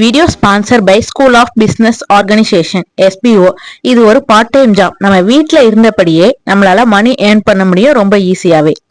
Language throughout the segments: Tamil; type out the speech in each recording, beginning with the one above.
Video sponsor by school of business organisation SPO இது ஒரு பார்ட் டைம் ஜாப் நம்ம வீட்ல இருந்தபடியே நம்மளால மணி ஏர்ன் பண்ண முடியும் ரொம்ப ஈஸியாவே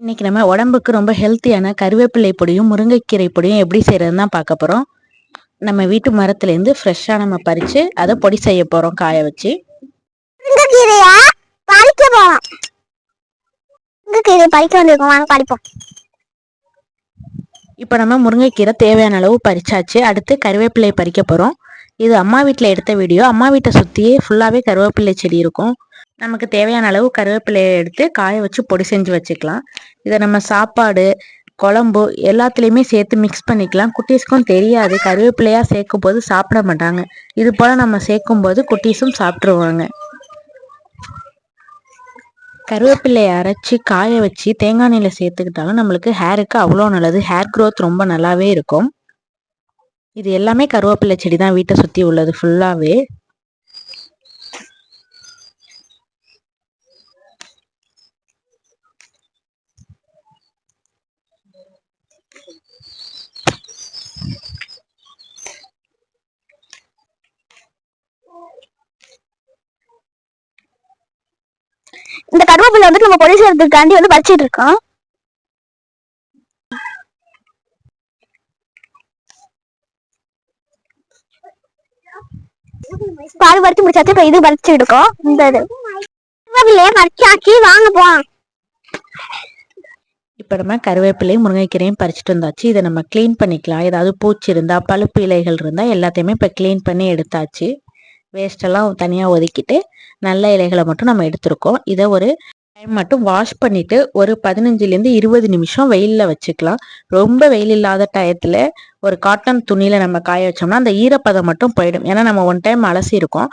இன்னைக்கு நம்ம உடம்புக்கு ரொம்ப ஹெல்த்தியான கருவேப்பிலை பொடியும் முருங்கைக்கீரை பொடியும் எப்படி செய்யறதுன்னு தான் பார்க்க போறோம். நம்ம வீட்டு மரத்துலேருந்து ஃப்ரெஷ்ஷாக நம்ம பறித்து அதை பொடி செய்ய போகிறோம் காய வச்சு. பறிக்க போறோம். முருங்கைக்கீரை பறிக்க வந்திருக்கோம். வாங்க பறிப்போம். இப்போ நம்ம முருங்கைக்கீரை தேவையான அளவு பறிச்சாச்சு. அடுத்து கருவேப்பிலை பறிக்க போகிறோம் இது அம்மா வீட்டில் எடுத்த வீடியோ. அம்மா வீட்டை சுற்றியே ஃபுல்லாகவே கருவேப்பிலை செடி இருக்கும். நமக்கு தேவையான அளவு கருவேப்பிலையை எடுத்து காய வச்சு பொடி செஞ்சு வச்சுக்கலாம். இதை நம்ம சாப்பாடு குழம்பு எல்லாத்துலேயுமே சேர்த்து மிக்ஸ் பண்ணிக்கலாம். குட்டீஸ்க்கும் தெரியாது. கருவேப்பிலையாக சேர்க்கும் போது சாப்பிட மாட்டாங்க. இது போல் நம்ம சேர்க்கும் போது குட்டீஸும் சாப்பிட்ருவாங்க கருவேப்பிலையை அரைச்சி காய வச்சு தேங்காய் எண்ணெயில் சேர்த்துக்கிட்டாலும் நம்மளுக்கு ஹேருக்கு அவ்வளோ நல்லது. ஹேர் க்ரோத் ரொம்ப நல்லாவே இருக்கும். இது எல்லாமே கருவேப்பிலை செடி தான் வீட்டை சுற்றி உள்ளது ஃபுல்லாகவே இந்த கருவேப்பிலை வந்துட்டு நம்ம பொடி செய்யறதுக்காண்டி வந்து பறிச்சிட்டு இருக்கோம். பால் வறுத்து முடிச்சாச்சு இப்ப இது வறுத்து எடுக்கும் இந்த இது. கருவேப்பிலையே வறுத்தாச்சு வாங்க போலாம். இப்போ நம்ம கருவேப்பிலையும் முருங்கைக்கீரையும் பறிச்சுட்டு வந்தாச்சு. இதை நம்ம க்ளீன் பண்ணிக்கலாம். ஏதாவது பூச்சி இருந்தால் பழுப்பு இலைகள் இருந்தால் எல்லாத்தையுமே இப்போ க்ளீன் பண்ணி எடுத்தாச்சு. வேஸ்டெல்லாம் தனியாக ஒதுக்கிட்டு நல்ல இலைகளை மட்டும் நம்ம எடுத்திருக்கோம். இதை ஒரு டைம் மட்டும் வாஷ் பண்ணிட்டு ஒரு பதினஞ்சுலேருந்து இருபது நிமிஷம் வெயிலில் வச்சுக்கலாம். ரொம்ப வெயில் இல்லாத டயத்தில் ஒரு காட்டன் துணியில் நம்ம காய வச்சோம்னா அந்த ஈரப்பதம் மட்டும் போயிடும். ஏன்னா நம்ம ஒன் டைம் அலசி இருக்கோம்.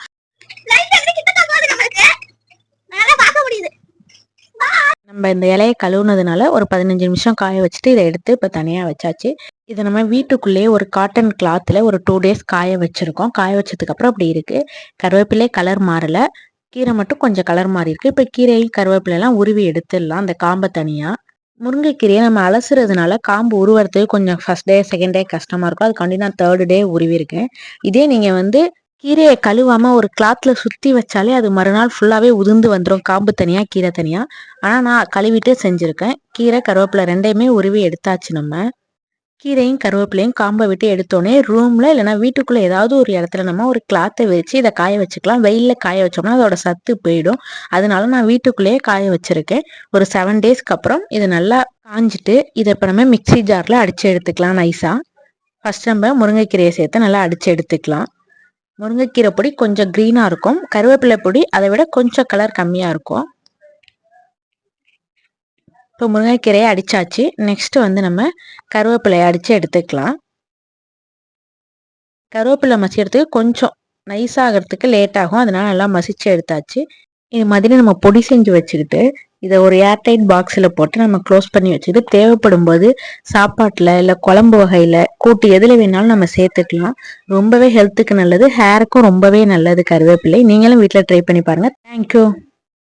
நம்ம இந்த இலையை கழுவுனதுனால ஒரு பதினஞ்சு நிமிஷம் காய வச்சுட்டு இதை எடுத்து இப்போ தனியாக வச்சாச்சு. இதை நம்ம வீட்டுக்குள்ளேயே ஒரு காட்டன் கிளாத்தில் ஒரு டூ டேஸ் காய வச்சுருக்கோம். காய வச்சதுக்கப்புறம் அப்படி இருக்குது கருவேப்பிலையே கலர் மாறலை. கீரை மட்டும் கொஞ்சம் கலர் மாறி இருக்குது இப்போ கீரை கருவேப்பிலைலாம் உருவி எடுத்துடலாம். அந்த காம்பை தனியாக முருங்கைக்கீரையை நம்ம அலசுறதுனால காம்பு உருவறதுக்கு கொஞ்சம் ஃபர்ஸ்ட் டே செகண்ட் டே கஷ்டமாக இருக்கும். அதுக்காண்டி நான் தேர்டு டே உருவிருக்கேன் இதே நீங்கள் வந்து கீரையை கழுவாமல் ஒரு கிளாத்தில் சுற்றி வச்சாலே அது மறுநாள் ஃபுல்லாகவே உதிர்ந்து வந்துடும் காம்பு தனியாக கீரை தனியாக ஆனால் நான் கழுவிட்டு செஞ்சுருக்கேன். கீரை கருவேப்பிலை ரெண்டையுமே உருவி எடுத்தாச்சு நம்ம. கீரையும் கருவேப்பிலையும் காம்பை விட்டு எடுத்தோடனே ரூமில் இல்லைனா வீட்டுக்குள்ளே ஏதாவது ஒரு இடத்துல நம்ம ஒரு கிளாத்தை வச்சு இதை காய வச்சுக்கலாம். வெயிலில் காய வச்சோம்னா அதோட சத்து போயிடும். அதனால நான் வீட்டுக்குள்ளேயே காய வச்சுருக்கேன். ஒரு செவன் டேஸ்க்கு அப்புறம் இது நல்லா காஞ்சிட்டு இதை இப்போ நம்ம மிக்சி ஜாரில் அடித்து எடுத்துக்கலாம் நைஸாக ஃபஸ்ட் நம்ம முருங்கைக்கீரையை சேர்த்து நல்லா அடித்து எடுத்துக்கலாம். முருங்கைக்கீரை பொடி கொஞ்சம் க்ரீனாக இருக்கும். கருவேப்பிலை பொடி அதை விட கொஞ்சம் கலர் கம்மியாக இருக்கும். இப்போ முருங்கைக்கீரையை அடித்தாச்சு நெக்ஸ்ட்டு வந்து நம்ம கருவேப்பிலையை அடித்து எடுத்துக்கலாம். கருவேப்பிலை மசிக்கிறதுக்கு கொஞ்சம் நைஸாகிறதுக்கு லேட் ஆகும். அதனால நல்லா மசிச்சு எடுத்தாச்சு. இது மாதிரி நம்ம பொடி செஞ்சு வச்சுக்கிட்டு இதை ஒரு ஏர்டைட் பாக்ஸில் போட்டு நம்ம க்ளோஸ் பண்ணி வச்சுட்டு தேவைப்படும் போது சாப்பாட்டில் இல்லை குழம்பு வகையில் கூட்டு எதில் வேணாலும் நம்ம சேர்த்துக்கலாம். ரொம்பவே ஹெல்த்துக்கு நல்லது. ஹேருக்கும் ரொம்பவே நல்லது கருவேப்பிலை. நீங்களும் வீட்டில் ட்ரை பண்ணி பாருங்கள் தேங்க்யூ